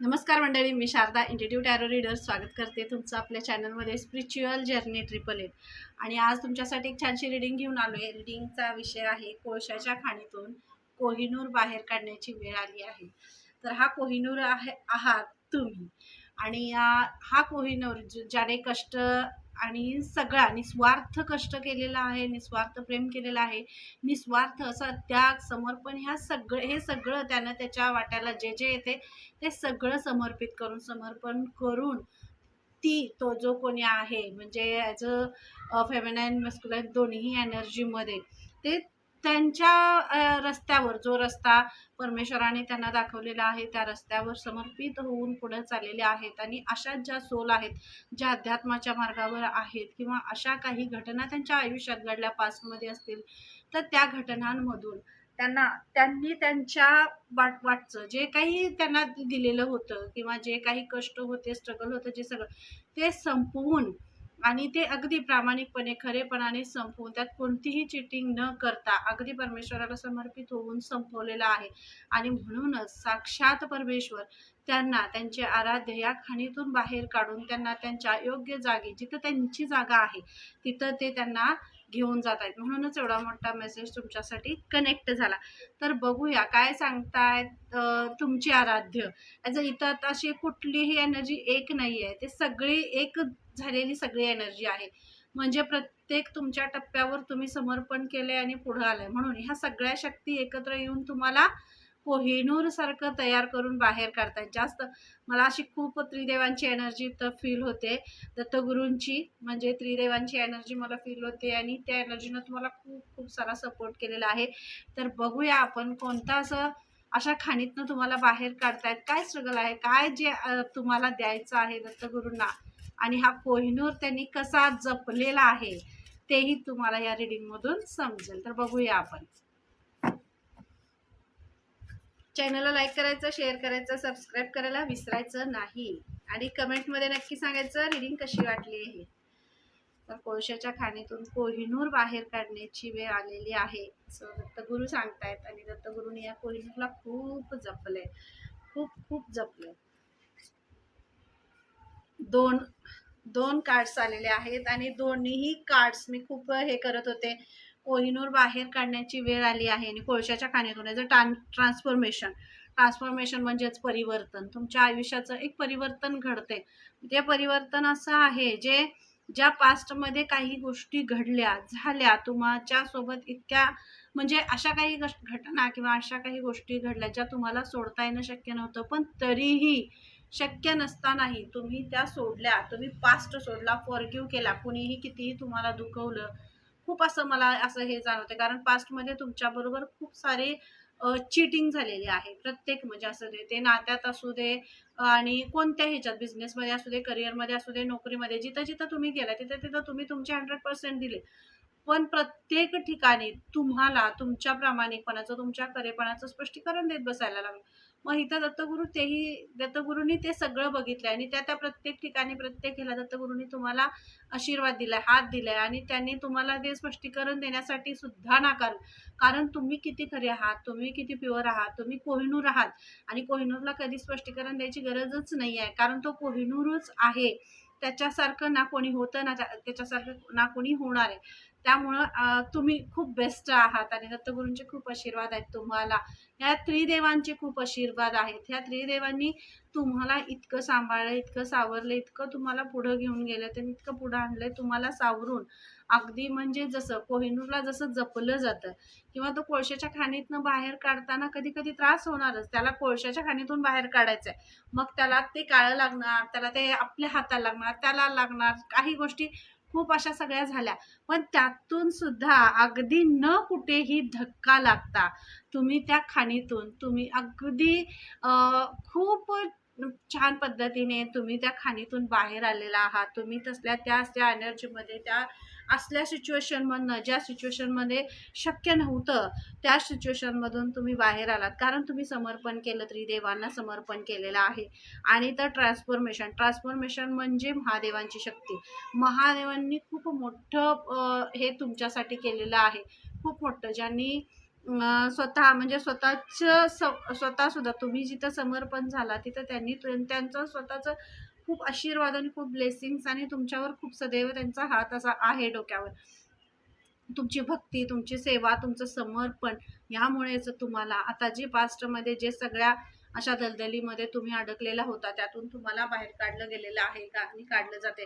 नमस्कार मंडळी मी शारदा इंटिट्यूट ॲरो रीडर स्वागत करते तुमचं आपल्या चॅनलमध्ये स्पिरिच्युअल जर्नी ट्रिपल एट आणि आज तुमच्यासाठी एक छानशी रिडिंग घेऊन आलो आहे रिडिंगचा विषय आहे कोळशाच्या खाणीतून कोहिनूर बाहेर काढण्याची वेळ आली आहे. तर हा कोहिनूर आहे आहात तुम्ही. आणि हा कोहिनूर ज्याने कष्ट आणि सगळा निस्वार्थ कष्ट केलेला आहे निस्वार्थ प्रेम केलेला आहे निस्वार्थ असा त्याग समर्पण ह्या सगळं हे सगळं त्यानं त्याच्या वाट्याला जे जे येते ते सगळं समर्पित करून समर्पण करून ती तो जो कोणी आहे म्हणजे ॲज अ फेमिनाईन मस्क्युलाईन दोन्ही एनर्जीमध्ये ते त्यांच्या रस्त्यावर जो रस्ता परमेश्वराने त्यांना दाखवलेला आहे त्या रस्त्यावर समर्पित होऊन पुढे चाललेले आहेत आणि अशा ज्या सोल आहेत ज्या अध्यात्माच्या मार्गावर आहेत किंवा अशा काही घटना त्यांच्या आयुष्यात घडल्या पास्टमध्ये असतील तर त्या घटनांमधून त्यांना त्यांनी त्यांच्या वाट वाटचं जे काही त्यांना दिलेलं होतं किंवा जे काही कष्ट होते स्ट्रगल होतं जे सगळं ते संपवून आणि ते अगदी प्रामाणिकपणे खरेपणाने संपवून त्यात कोणतीही चिटिंग न करता अगदी परमेश्वराला समर्पित होऊन संपवलेलं आहे. आणि म्हणूनच साक्षात परमेश्वर त्यांना त्यांचे आराध्य या खाणीतून बाहेर काढून त्यांना त्यांच्या योग्य जागी जिथं त्यांची जागा आहे तिथं ते त्यांना घेऊन जात आहेत. म्हणूनच एवढा मोठा मेसेज तुमच्यासाठी कनेक्ट झाला. तर बघूया काय सांगतायत तुमची आराध्य. ॲज अ इथं अशी कुठलीही एनर्जी एक नाही आहे ते सगळी एक झालेली सगळी एनर्जी आहे. म्हणजे प्रत्येक तुमच्या टप्प्यावर तुम्ही समर्पण केले आणि पुढं आलंय. म्हणून ह्या सगळ्या शक्ती एकत्र येऊन तुम्हाला कोहिनूर सारखं तयार करून बाहेर काढतात जास्त मला अशी खूप त्रिदेवांची एनर्जी तर फील होते. दत्तगुरूंची म्हणजे त्रिदेवांची एनर्जी मला फील होते आणि त्या एनर्जीनं तुम्हाला खूप खूप सारा सपोर्ट केलेला आहे. तर बघूया आपण कोणता असं अशा खाणीतनं तुम्हाला बाहेर काढतायत. काय स्ट्रगल आहे? काय जे तुम्हाला द्यायचं आहे दत्तगुरूंना? आणि हा कोहिनूर त्यांनी कसा जपलेला आहे तेही तुम्हाला या रिडिंगमधून समजेल. तर बघूया आपण. चॅनलला लाईक करायचं शेअर करायचं सबस्क्राईब करायला विसरायचं नाही. आणि कमेंटमध्ये नक्की सांगायचं रिडिंग कशी वाटली आहे? तर कोळशाच्या खाणीतून कोहिनूर बाहेर काढण्याची वेळ आलेली आहे. असं दत्तगुरू सांगतायत आणि दत्तगुरूंनी या कोहिनूरला खूप जपलंय. खूप खूप जपलंय. दोन दोन कार्ड्स आलेले आहेत आणि दोन्हीही कार्ड्स मी खूप हे करत होते. कोहिनूर बाहेर काढण्याची वेळ आली आहे आणि कोळशाच्या खाणीतून याचं टान ट्रान्सफॉर्मेशन ट्रान्सफॉर्मेशन म्हणजेच परिवर्तन. तुमच्या आयुष्याचं एक परिवर्तन घडते ते परिवर्तन असं आहे जे ज्या पास्टमध्ये काही गोष्टी घडल्या झाल्या तुमच्यासोबत इतक्या म्हणजे अशा काही घटना किंवा अशा काही गोष्टी घडल्या ज्या तुम्हाला सोडता येणं शक्य नव्हतं. पण तरीही शक्य नसतानाही तुम्ही त्या सोडल्या. तुम्ही पास्ट सोडला फॉरगिव्ह केला. कुणीही कितीही तुम्हाला दुखवलं खूप असं मला असं हे जाणवते कारण पास्टमध्ये तुमच्याबरोबर खूप सारे चिटिंग झालेली आहे. प्रत्येक म्हणजे असं दे ते नात्यात असू दे आणि कोणत्या ह्याच्यात बिझनेसमध्ये असू दे करिअरमध्ये असू दे नोकरीमध्ये जिथं जिथं तुम्ही गेला तिथं तिथं तुम्ही तुमचे हंड्रेड पर्सेंट दिले. पण प्रत्येक ठिकाणी तुम्हाला तुमच्या प्रामाणिकपणाचं तुमच्या करेपणाचं स्पष्टीकरण देत बसायला लागलं. मग इथं दत्तगुरू तेही दत्तगुरूंनी ते सगळं बघितलं आणि त्या त्या प्रत्येक ठिकाणी प्रत्येक ह्याला दत्तगुरूंनी तुम्हाला आशीर्वाद दिलाय हात दिलाय आणि त्यांनी तुम्हाला ते स्पष्टीकरण देण्यासाठी सुद्धा नाकार कारण तुम्ही किती खरे आहात तुम्ही किती प्युअर आहात तुम्ही कोहिनूर आहात आणि कोहिनूरला कधी स्पष्टीकरण द्यायची गरजच नाही आहे कारण तो कोहिनूरच आहे. त्याच्यासारखं ना कोणी होतं ना त्या- त्याच्यासारखं ना कोणी होणार आहे. त्यामुळं तुम्ही खूप बेस्ट आहात आणि दत्तगुरूंचे खूप आशीर्वाद आहेत तुम्हाला. या त्रिदेवांचे खूप आशीर्वाद आहेत. ह्या त्रिदेवांनी तुम्हाला इतकं सांभाळलं इतकं सावरलं इतकं तुम्हाला पुढं घेऊन गेलं त्यांनी इतकं पुढं आणलंय तुम्हाला सावरून. अगदी म्हणजे जसं कोहिनूरला जसं जपलं जातं किंवा तो कोळशाच्या खाणीतनं बाहेर काढताना कधी कधी त्रास होणारच. त्याला कोळशाच्या खाणीतून बाहेर काढायचं आहे मग त्याला ते काळं लागणार त्याला ते आपल्या हाताला लागणार त्याला लागणार काही गोष्टी खूप अशा सगळ्या झाल्या. पण त्यातून सुद्धा अगदी न कुठेही धक्का लागता तुम्ही त्या खाणीतून तुम्ही अगदी खूप छान पद्धतीने तुम्ही त्या खाणीतून बाहेर आलेला आहात. तुम्ही तसल्या त्या त्या एनर्जीमध्ये त्या असल्या सिच्युएशनमधनं ज्या सिच्युएशनमध्ये शक्य नव्हतं त्या सिच्युएशनमधून तुम्ही बाहेर आलात. कारण तुम्ही समर्पण केलं त्रिदेवांना समर्पण केलेलं आहे. आणि तर ट्रान्सफॉर्मेशन ट्रान्सफॉर्मेशन म्हणजे महादेवांची शक्ती. महादेवांनी खूप मोठं हे तुमच्यासाठी केलेलं आहे. खूप मोठं. ज्यांनी स्वतः म्हणजे स्वतःचं स- तुम्ही जिथं समर्पण झाला तिथं त्यांनी त्यांचं स्वतःचं खूप आशीर्वाद आणि खूप ब्लेसिंग्स आणि तुमच्यावर खूप सदैव त्यांचा हात असा आहे डोक्यावर. तुमची भक्ती तुमची सेवा तुमचं समर्पण ह्यामुळेच तुम्हाला आता जी पास्टमध्ये जे सगळ्या अशा दलदलीमध्ये तुम्ही अडकलेला होता त्यातून तुम्हाला बाहेर काढलं गेलेलं आहे का आणि काढलं जाते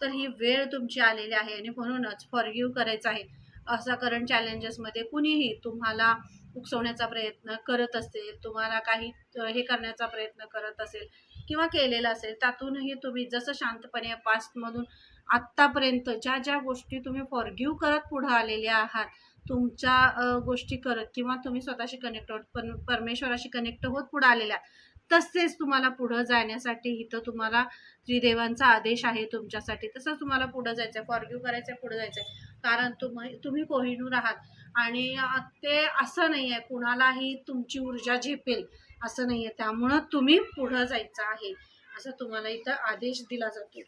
तर ही वेळ तुमची आलेली आहे आणि म्हणूनच फॉरगिव्ह करायचं आहे. असा करंट चॅलेंजेसमध्ये कुणीही तुम्हाला उकसवण्याचा प्रयत्न करत असेल तुम्हाला काही हे करण्याचा प्रयत्न करत असेल किंवा केलेलं असेल त्यातूनही तुम्ही जसं शांतपणे पास्टमधून आत्तापर्यंत ज्या ज्या गोष्टी तुम्ही फॉरगिव्ह करत पुढं आलेल्या आहात तुमच्या गोष्टी करत किंवा तुम्ही स्वतःशी कनेक्ट होत पर परमेश्वराशी कनेक्ट होत पुढं आलेल्या तसेच तुम्हाला पुढं जाण्यासाठी इथं तुम्हाला त्रिदेवांचा आदेश आहे तुमच्यासाठी. तसंच तुम्हाला पुढं जायचं आहे फॉरगिव्ह करायचं आहे पुढं जायचं आहे कारण तुम्ही तुम्ही कोहिनूर आहात आणि ते असं नाही आहे कुणालाही तुमची ऊर्जा झेपेल. असं नाही आहे त्यामुळं तुम्ही पुढं जायचं आहे. असं तुम्हाला इथं आदेश दिला जातो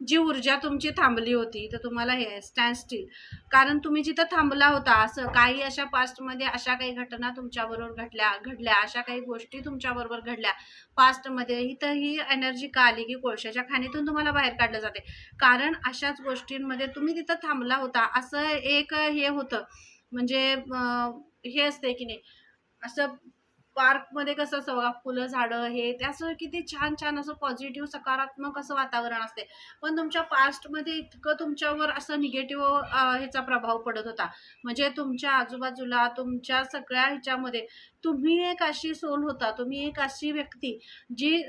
जी ऊर्जा तुमची थांबली होती तर तुम्हाला हे स्टँड स्टील कारण तुम्ही जिथं थांबला होता असं काही अशा पास्टमध्ये अशा काही घटना तुमच्याबरोबर घडल्या घडल्या अशा काही गोष्टी तुमच्याबरोबर घडल्या. पास्टमध्ये इथं ही एनर्जी का आली की कोळशाच्या खाणीतून तुम्हाला बाहेर काढलं जाते. कारण अशाच गोष्टींमध्ये तुम्ही तिथं थांबला होता असं एक हे होतं. म्हणजे हे असते की नाही असं पार्कमध्ये कसं असं बघा फुलं झाडं हे ते असं किती छान छान असं पॉझिटिव्ह सकारात्मक असं वातावरण असते. पण तुमच्या पास्टमध्ये इतकं तुमच्यावर असं निगेटिव्ह ह्याचा प्रभाव पडत होता. म्हणजे तुमच्या आजूबाजूला तुमच्या सगळ्या ह्याच्यामध्ये तुम्ही एक अशी सोल होता तुम्ही एक अशी व्यक्ती जी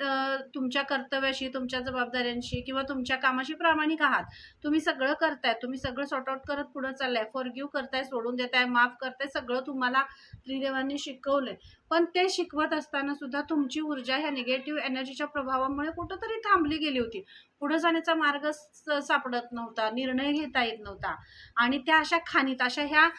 तुमच्या कर्तव्याशी तुमच्या जबाबदाऱ्यांशी किंवा तुमच्या कामाशी प्रामाणिक आहात. तुम्ही सगळं करताय तुम्ही सगळं सॉर्ट आउट करत पुढं चाललाय. फॉरगिव्ह करताय सोडून देताय माफ करताय सगळं तुम्हाला त्रिदेवांनी शिकवलंय. पण ते ते शिकवत असताना सुद्धा तुमची ऊर्जा ह्या निगेटिव्ह एनर्जीच्या प्रभावामुळे कुठंतरी थांबली गेली होती. पुढे जाण्याचा मार्ग सापडत नव्हता निर्णय घेता येत नव्हता. आणि त्या अशा खाणीत अशा ह्या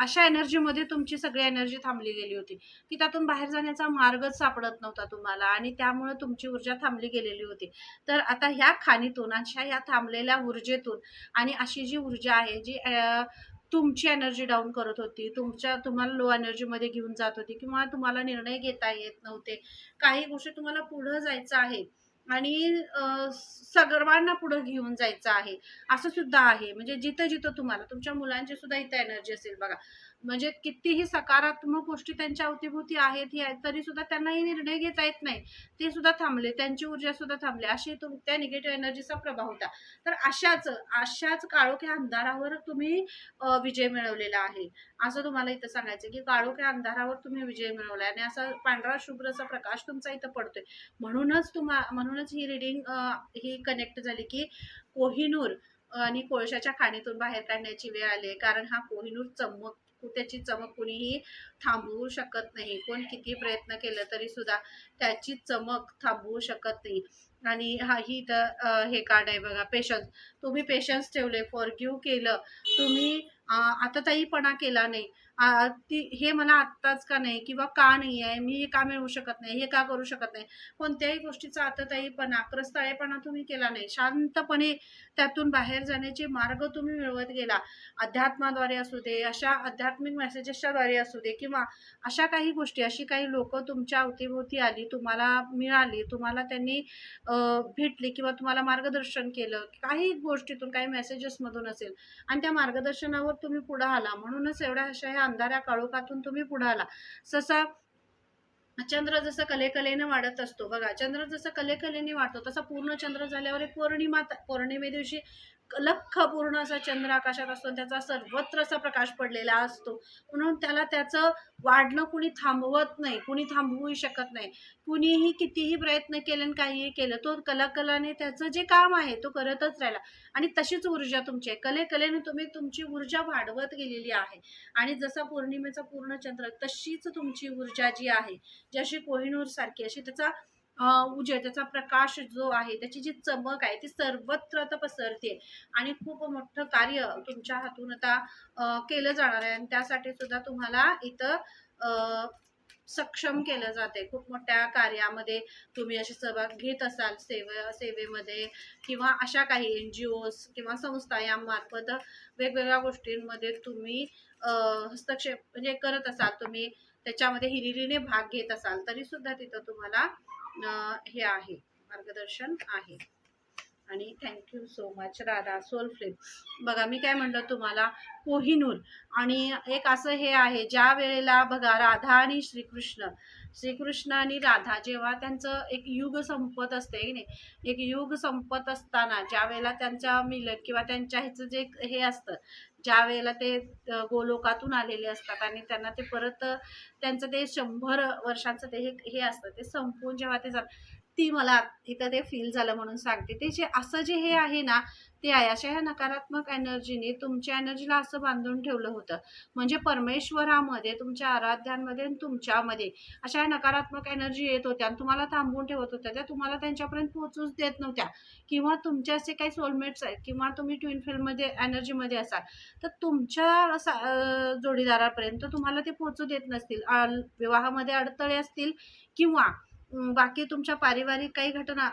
अशा एनर्जीमध्ये तुमची सगळी एनर्जी थांबली गेली होती. की त्यातून बाहेर जाण्याचा मार्गच सापडत नव्हता तुम्हाला आणि त्यामुळे तुमची ऊर्जा थांबली गेलेली होती. तर आता ह्या खाणीतून अशा ह्या थांबलेल्या ऊर्जेतून आणि अशी जी ऊर्जा आहे जी तुमची एनर्जी डाऊन करत होती तुमच्या तुम्हाला लो एनर्जीमध्ये घेऊन जात होती किंवा तुम्हाला निर्णय घेता येत नव्हते. काही गोष्टी तुम्हाला पुढं जायचं आहे आणि अं, सर्वांना पुढं घेऊन जायचं आहे. असं सुद्धा आहे. म्हणजे जिथं जिथं तुम्हाला तुमच्या मुलांची सुद्धा इथं एनर्जी असेल बघा. म्हणजे कितीही सकारात्मक गोष्टी त्यांच्या अवतीभोवती आहेत ही आहेत तरी सुद्धा त्यांनाही निर्णय घेता येत नाही. ते सुद्धा थांबले त्यांची ऊर्जा सुद्धा थांबली. अशी तुम त्या निगेटिव्ह एनर्जीचा प्रभाव होता. तर अशाच अशाच काळोख्या अंधारावर तुम्ही विजय मिळवलेला आहे. असं तुम्हाला इथं सांगायचं की काळोख्या अंधारावर तुम्ही विजय मिळवला आणि असा पांढरा शुभ्रचा प्रकाश तुमचा इथं पडतोय. म्हणूनच तुम्हा म्हणूनच ही रिडिंग ही कनेक्ट झाली की कोहिनूर आणि कोळशाच्या खाणीतून बाहेर काढण्याची वेळ आली आहे. कारण हा कोहिनूर चमक त्याची चमक कुणीही थांबवू शकत नाही. कोण किती प्रयत्न केलं तरी सुद्धा त्याची चमक थांबवू शकत नाही. आणि हा ही तर हे कार्ड आहे बघा पेशन्स तुम्ही पेशन्स ठेवले फॉरगिव्ह केलं. तुम्ही आता ताईपणा केला नाही. आ, ती हे मला आत्ताच का नाही किंवा का नाही आहे? मी हे का मिळवू शकत नाही? हे का करू शकत नाही? कोणत्याही गोष्टीचा आताताईपणा क्रस्ताळेपणा तुम्ही केला नाही. शांतपणे त्यातून बाहेर जाण्याचे मार्ग तुम्ही मिळवत गेला. अध्यात्माद्वारे असू दे अशा आध्यात्मिक मेसेजेसच्याद्वारे असू दे किंवा अशा काही गोष्टी अशी काही लोक तुमच्या अवतीभोवती आली तुम्हाला मिळाली तुम्हाला त्यांनी भेटली किंवा तुम्हाला मार्गदर्शन केलं काही गोष्टीतून काही मेसेजेसमधून असेल आणि त्या मार्गदर्शनावर तुम्ही पुढं आला. म्हणूनच एवढ्या अशा ह्या अंधाऱ्या काळोखातून तुम्ही पुढं आला. ससा चंद्र जसं कलेकलेनं वाढत असतो. बघा चंद्र जसं कलेकलेने वाढतो तसा पूर्ण चंद्र झाल्यावर एक पौर्णिमा पौर्णिमे दिवशी लख पूर्ण असा चंद्र आकाशात असतो त्याचा सर्वत्र असा प्रकाश पडलेला असतो. म्हणून त्याला त्याचं वाढणं कुणी थांबवत नाही कुणी थांबवूही शकत नाही. कुणीही कितीही प्रयत्न केले आणि काहीही केलं तो कलाकलाने त्याचं जे काम आहे तो करतच राहिला. आणि तशीच ऊर्जा तुमची आहे. कले कलेने तुम्ही तुमची ऊर्जा वाढवत गेलेली आहे. आणि जसा पौर्णिमेचा पूर्ण चंद्र तशीच तुमची ऊर्जा जी आहे जी अशी कोहिनूर सारखी अशी त्याचा उजेड त्याचा प्रकाश जो आहे त्याची जी चमक आहे ती सर्वत्र आता पसरते. आणि खूप मोठं कार्य तुमच्या हातून आता केलं जाणार आहे. आणि त्यासाठी सुद्धा तुम्हाला इथं सक्षम केलं जाते खूप मोठ्या कार्यामध्ये तुम्ही असे सहभाग घेत असाल सेवे सेवेमध्ये किंवा अशा काही एन जी ओज किंवा संस्था यामार्फत वेगवेगळ्या गोष्टींमध्ये तुम्ही हस्तक्षेप म्हणजे करत असाल. तुम्ही त्याच्यामध्ये हिरिरीने भाग घेत असाल. तरी सुद्धा तिथं तुम्हाला हे आहे मार्गदर्शन आहे. आणि thank you so much Radha soul flip बघा मी काय म्हणलं तुम्हाला? कोहिनूर. आणि एक असं हे आहे ज्या वेळेला बघा राधा आणि श्रीकृष्ण श्रीकृष्ण आणि राधा जेव्हा त्यांचं एक युग संपत असते की नाही? एक युग संपत असताना ज्या वेळेला त्यांच्या मिलन किंवा त्यांच्या ह्याचं जे हे असतं ज्या वेळेला ते गोलोकातून आलेले असतात आणि त्यांना ते परत त्यांचं ते शंभर वर्षांचं ते हे हे असतं ते संपून जेव्हा ते जात ती मला इथं ते फील झालं म्हणून सांगते. ते जे असं जे हे आहे ना ते आहे अशा ह्या नकारात्मक एनर्जीने तुमच्या एनर्जीला असं बांधून ठेवलं होतं. म्हणजे परमेश्वरामध्ये तुमच्या आराध्यांमध्ये आणि तुमच्यामध्ये अशा ह्या नकारात्मक एनर्जी येत होत्या आणि तुम्हाला थांबवून ठेवत होत्या. त्या तुम्हाला त्यांच्यापर्यंत पोहोचूच देत नव्हत्या. किंवा तुमचे असे काही सोलमेट्स आहेत किंवा तुम्ही ट्विन फिल्ममध्ये एनर्जीमध्ये असाल तर तुमच्या सा- जोडीदारापर्यंत तुम्हाला ते पोहोचू देत नसतील. विवाहामध्ये अडथळे असतील किंवा बाकी तुमच्या पारिवारिक काही घटना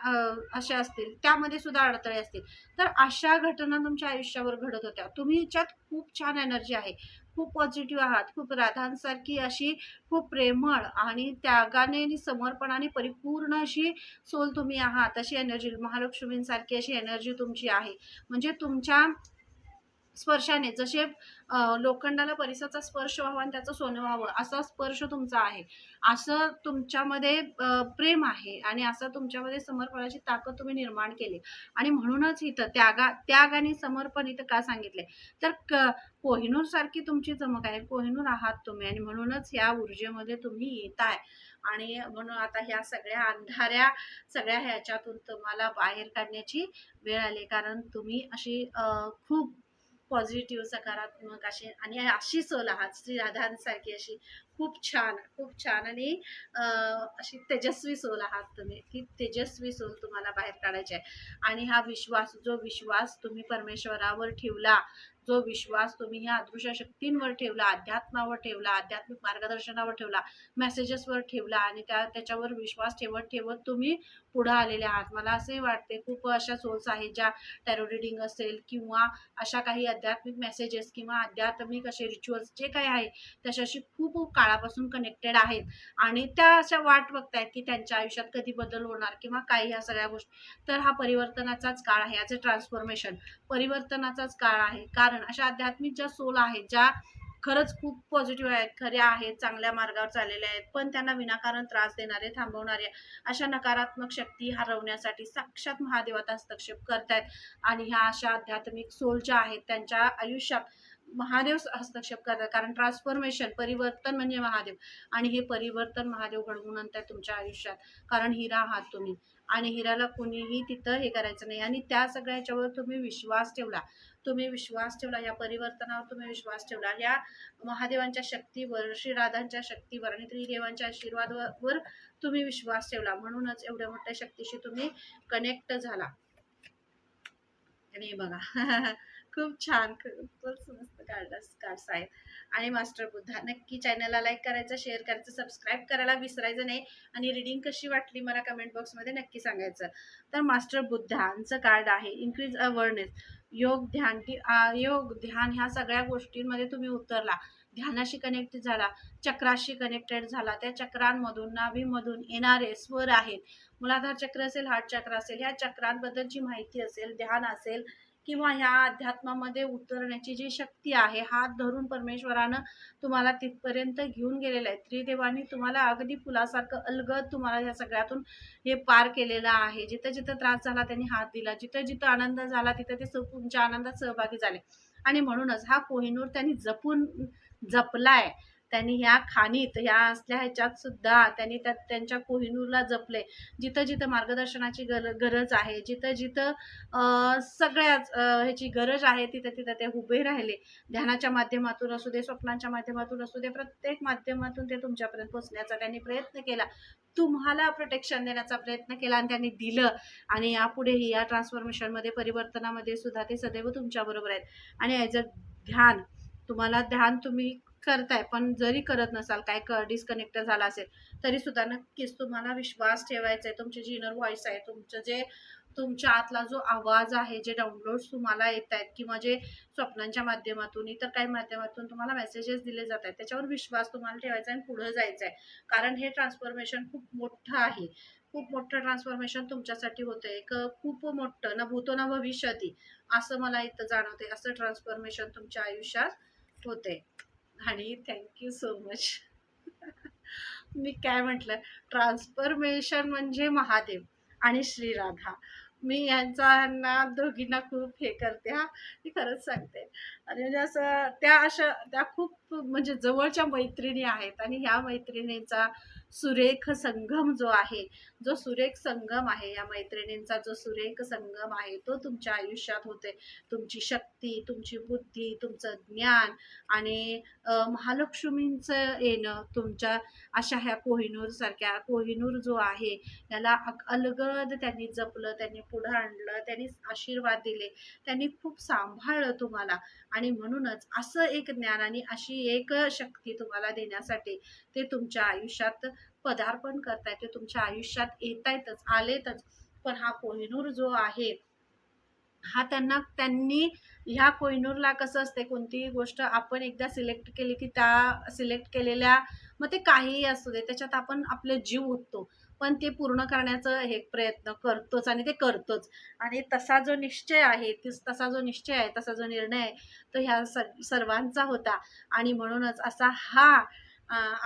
अशा असतील त्यामध्ये सुद्धा अडथळे असतील. तर अशा घटना तुमच्या आयुष्यावर घडत होत्या. तुम्ही ह्याच्यात खूप छान एनर्जी आहे. खूप पॉझिटिव्ह आहात. खूप राधांसारखी अशी खूप प्रेमळ आणि त्यागाने आणि समर्पणाने परिपूर्ण अशी सोल तुम्ही आहात. अशी एनर्जी महालक्ष्मींसारखी अशी एनर्जी तुमची आहे. म्हणजे तुमच्या स्पर्शाने. जसे लोखंडाला परिसराचा स्पर्श व्हावा आणि त्याचं सोनं व्हावं असा स्पर्श तुमचा आहे. असं तुमच्यामध्ये प्रेम आहे आणि असं तुमच्यामध्ये समर्पणाची ताकद तुम्ही निर्माण केली. आणि म्हणूनच इथं त्यागा त्याग आणि समर्पण इथं का सांगितले तर क कोहिनूर सारखी तुमची चमक आहे. कोहिनूर आहात तुम्ही आणि म्हणूनच या ऊर्जेमध्ये तुम्ही येताय. आणि म्हणून आता ह्या सगळ्या अंधाऱ्या सगळ्या ह्याच्यातून तुम्हाला बाहेर काढण्याची वेळ आली. कारण तुम्ही अशी खूप पॉझिटिव्ह सकारात्मक अशी आणि अशी सोल आहात श्री राधांसारखी अशी. खूप छान खूप छान. आणि अशी तेजस्वी सोल आहात तुम्ही. ती तेजस्वी सोल तुम्हाला बाहेर काढायची आहे. आणि हा विश्वास जो विश्वास तुम्ही परमेश्वरावर ठेवला जो विश्वास तुम्ही ह्या अदृश्य शक्तींवर ठेवला अध्यात्मावर ठेवला आध्यात्मिक मार्गदर्शनावर ठेवला मेसेजेसवर ठेवला आणि त्या त्याच्यावर विश्वास ठेवत ठेवत तुम्ही पुढं आलेले आहात. मला असे वाटते खूप अशा सोल्स आहेत ज्या टॅरो रिडिंग असेल किंवा अशा काही आध्यात्मिक मेसेजेस किंवा आध्यात्मिक असे रिच्युअल्स जे काही आहे त्याच्याशी खूप काळापासून कनेक्टेड आहेत. आणि त्या अशा वाट बघतायत की त्यांच्या आयुष्यात कधी बदल होणार किंवा काही ह्या सगळ्या गोष्टी. तर हा परिवर्तनाचाच काळ आहे. याचे ट्रान्सफॉर्मेशन परिवर्तनाचाच काळ आहे. कारण अशा आध्यात्मिक ज्या सोल आहेत ज्या खरंच खूप पॉझिटिव्ह आहेत खऱ्या आहेत चांगल्या मार्गावर चाललेल्या आहेत पण त्यांना विनाकारण त्रास देणारे थांबवणारे अशा नकारात्मक शक्ती हरवण्यासाठी साक्षात महादेवात हस्तक्षेप करतायत. आणि ह्या अशा आध्यात्मिक सोल ज्या आहेत त्यांच्या आयुष्यात महादेव हस्तक्षेप करतात. कारण ट्रान्सफॉर्मेशन परिवर्तन म्हणजे महादेव. आणि हे परिवर्तन महादेव घडवून आणतात तुमच्या आयुष्यात. कारण हिरा आहात तुम्ही. आणि हिराला कुणीही तिथं हे करायचं नाही. आणि त्या सगळ्या तुम्ही विश्वास ठेवला. तुम्ही विश्वास ठेवला या परिवर्तनावर तुम्ही विश्वास ठेवला. या महादेवांच्या शक्तीवर श्रीराधांच्या शक्तीवर आणि त्रिदेवांच्या आशीर्वादावर तुम्ही विश्वास ठेवला. म्हणूनच एवढ्या मोठ्या शक्तीशी तुम्ही कनेक्ट झाला. आणि बघा. खूप छान खूपच मस्त कार्डस कार्ड्स आहेत आणि मास्टर बुद्धा नक्की चॅनलला लाईक करायचं शेअर करायचं सबस्क्राईब करायला विसरायचं नाही. आणि रिडिंग कशी वाटली मला कमेंट बॉक्समध्ये नक्की सांगायचं. तर मास्टर बुद्धांचं कार्ड आहे. इन्क्रीज अवेअरनेस योग ध्यान ती- योग ध्यान ह्या सगळ्या गोष्टींमध्ये तुम्ही उतरला. ध्यानाशी कनेक्ट झाला चक्राशी कनेक्टेड झाला. त्या चक्रांमधून नाभीमधून येणारे स्वर आहेत. मुलाधार चक्र असेल हार्ट चक्र असेल ह्या चक्रांबद्दलची माहिती असेल ध्यान असेल किंवा ह्या अध्यात्मामध्ये उतरण्याची जी शक्ती आहे हात धरून परमेश्वरानं तुम्हाला तिथपर्यंत घेऊन गेलेलं आहे. त्रिदेवानी तुम्हाला अगदी फुलासारखं अलगद तुम्हाला ह्या सगळ्यातून हे पार केलेलं आहे. जिथं जिथं त्रास झाला त्यांनी हात दिला. जिथं जिथं आनंद झाला तिथं ते तुमच्या आनंदात सहभागी झाले. आणि म्हणूनच हा कोहिनूर त्यांनी जपून जपलाय. त्यांनी ह्या खाणीत ह्या असल्या ह्याच्यात सुद्धा त्यांनी त्या त्यांच्या कोहिनूरला जपले. जिथं जिथं मार्गदर्शनाची गर गरज आहे जिथं जिथं सगळ्याच ह्याची गरज आहे तिथं तिथं ते उभे राहिले. ध्यानाच्या माध्यमातून असू दे स्वप्नांच्या माध्यमातून असू दे प्रत्येक माध्यमातून ते तुमच्यापर्यंत पोचण्याचा त्यांनी प्रयत्न केला. तुम्हाला प्रोटेक्शन देण्याचा प्रयत्न केला आणि त्यांनी दिलं. आणि यापुढेही या ट्रान्सफॉर्मेशनमध्ये परिवर्तनामध्ये सुद्धा ते सदैव तुमच्याबरोबर आहेत. आणि ॲज अ ध्यान तुम्हाला ध्यान तुम्ही करताय पण जरी करत नसाल काय क डिस्कनेक्ट झाला असेल तरी सुद्धा नक्कीच तुम्हाला विश्वास ठेवायचा आहे तुमचे जी इनर व्हॉइस आहे तुमचं जे तुमच्या आतला जो आवाज आहे जे डाउनलोड्स तुम्हाला येत आहेत किंवा जे स्वप्नांच्या माध्यमातून इतर काही माध्यमातून तुम्हाला मेसेजेस दिले जात आहेत त्याच्यावर विश्वास तुम्हाला ठेवायचा आहे आणि पुढे जायचं आहे कारण हे ट्रान्सफॉर्मेशन खूप मोठं आहे. खूप मोठं ट्रान्सफॉर्मेशन तुमच्यासाठी होतं एक खूप मोठं ना भूतो ना भविष्याती असं मला इथं जाणवते असं ट्रान्सफॉर्मेशन तुमच्या आयुष्यात होते आणि थँक्यू सो मच मी काय म्हटलं? ट्रान्सफॉर्मेशन म्हणजे महादेव आणि श्रीराधा मी यांचा दोघींना खूप हे करते हा. मी खरंच सांगते. आणि म्हणजे असं त्या अशा त्या खूप म्हणजे जवळच्या मैत्रिणी आहेत आणि ह्या मैत्रिणींचा सुरेख संगम जो आहे जो सुरेख संगम आहे या मैत्रिणींचा जो सुरेख संगम आहे तो तुमच्या आयुष्यात होते. तुमची शक्ती तुमची बुद्धी तुमचं ज्ञान आणि महालक्ष्मींचं येणं तुमच्या अशा ह्या कोहिनूर सारख्या कोहिनूर जो आहे याला अलगद त्यांनी जपलं त्यांनी पुढं आणलं त्यांनी आशीर्वाद दिले त्यांनी खूप सांभाळलं तुम्हाला. आणि म्हणूनच असं एक ज्ञान आणि अशी एक शक्ती तुम्हाला देण्यासाठी ते तुमच्या आयुष्यात पदार्पण करतायत ते तुमच्या आयुष्यात येतायतच आलेतच. पण हा कोहिनूर जो आहे हा त्यांना त्यांनी ह्या कोहिनूरला कसं असते कोणतीही गोष्ट आपण एकदा सिलेक्ट केली की त्या सिलेक्ट केलेल्या मग ते काहीही असू दे त्याच्यात आपण आपले जीव ओततो. पण ते पूर्ण करण्याचं हे प्रयत्न करतोच आणि ते करतोच. आणि तसा जो निश्चय आहे तसा जो निश्चय आहे तसा जो निर्णय आहे तो ह्या सर्वांचा होता. आणि म्हणूनच असा हा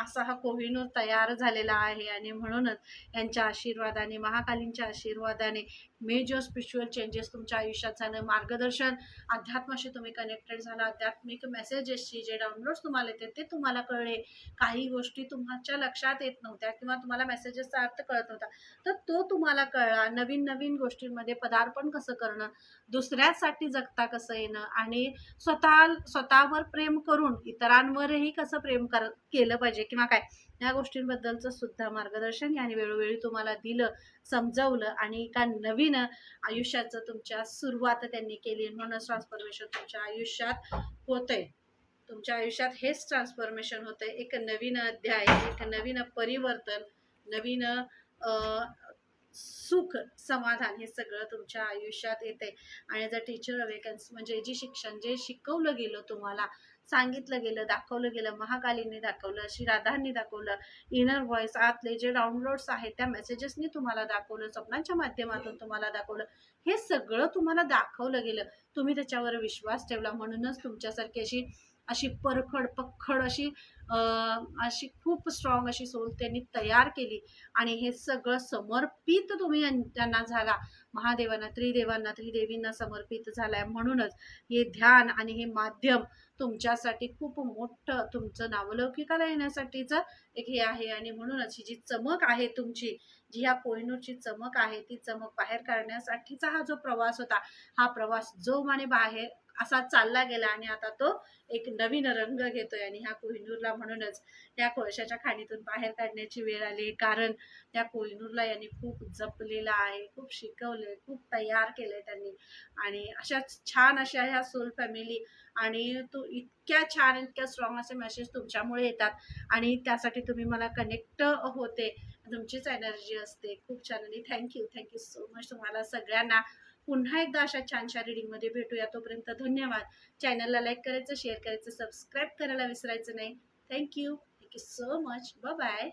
असा हा कोहिनूर तयार झालेला आहे आणि म्हणूनच यांच्या आशीर्वादाने महाकालींच्या आशीर्वादाने मेजर स्पिरिच्युअल चेंजेस तुमच्या आयुष्यात झालं. मार्गदर्शन अध्यात्माशी तुम्ही कनेक्टेड झाला. आध्यात्मिक मेसेजेसची जे डाउनलोड्स तुम्हाला येते ते तुम्हाला कळले. काही गोष्टी तुमच्या लक्षात येत नव्हत्या किंवा तुम्हाला मेसेजेसचा अर्थ कळत नव्हता. तर तो तुम्हाला कळला. नवीन नवीन गोष्टींमध्ये पदार्पण कसं करणं? दुसऱ्यासाठी जगता कसं येणं? आणि स्वतः स्वतःवर प्रेम करून इतरांवरही कसं प्रेम कर केलं? पाहिजे किंवा काय? या गोष्टींबद्दलचं सुद्धा मार्गदर्शन याने वेळोवेळी तुम्हाला दिलं समजवलं आणि एका नवीन आयुष्याचं तुमच्या सुरुवात त्यांनी केली म्हणूनच ट्रान्सफॉर्मेशन तुमच्या आयुष्यात होतंय. तुमच्या आयुष्यात हेच ट्रान्सफॉर्मेशन होतंय. एक नवीन अध्याय एक नवीन परिवर्तन नवीन सुख समाधान हे सगळं तुमच्या आयुष्यात येते आणि जर टीचर अवेकन्स म्हणजे जे शिक्षण जे शिकवलं गेलं तुम्हाला सांगितलं गेलं दाखवलं गेलं महाकालींनी दाखवलं श्रीराधांनी दाखवलं. इनर व्हॉइस आतले जे डाउनलोड्स आहेत त्या मेसेजेसनी तुम्हाला दाखवलं स्वप्नांच्या माध्यमातून तुम्हाला दाखवलं. हे सगळं तुम्हाला दाखवलं गेलं. तुम्ही त्याच्यावर विश्वास ठेवला म्हणूनच तुमच्यासारखी अशी अशी परखड पखड अशी अशी खूप स्ट्रॉंग अशी सोल त्यांनी तयार केली. आणि हे सगळं समर्पित तुम्ही त्यांना झाला. महादेवांना त्रिदेवांना त्रिदेवींना समर्पित झालाय म्हणूनच हे ध्यान आणि हे माध्यम तुमच्यासाठी खूप मोठं तुमचं नावलौकिकाला येण्यासाठीचं एक हे आहे. आणि म्हणूनच ही जी चमक आहे तुमची जी ह्या कोहिनूरची चमक आहे ती चमक बाहेर काढण्यासाठीचा हा जो प्रवास होता हा प्रवास जोमाने बाहेर असा चालला गेला आणि आता तो एक नवीन रंग घेतोय आणि ह्या कोहिनूरला म्हणूनच त्या कोळशाच्या खाणीतून बाहेर काढण्याची वेळ आली. कारण त्या कोहिनूरला यांनी खूप जपलेला आहे खूप शिकवले खूप तयार केले त्यांनी. आणि अशाच छान अशा ह्या सोल फॅमिली आणि तो इतक्या छान इतक्या स्ट्रॉंग असे मेसेज तुमच्यामुळे येतात. आणि त्यासाठी तुम्ही मला कनेक्ट होते. तुमचीच एनर्जी असते. खूप छान. आणि थँक्यू थँक्यू सो मच तुम्हाला सगळ्यांना. पुन्हा एकदा अशा छानशा रिडिंगमध्ये भेटूया. तोपर्यंत धन्यवाद. चॅनलला लाईक करायचं शेअर करायचं सबस्क्राईब करायला विसरायचं नाही. Thank you thank you so much bye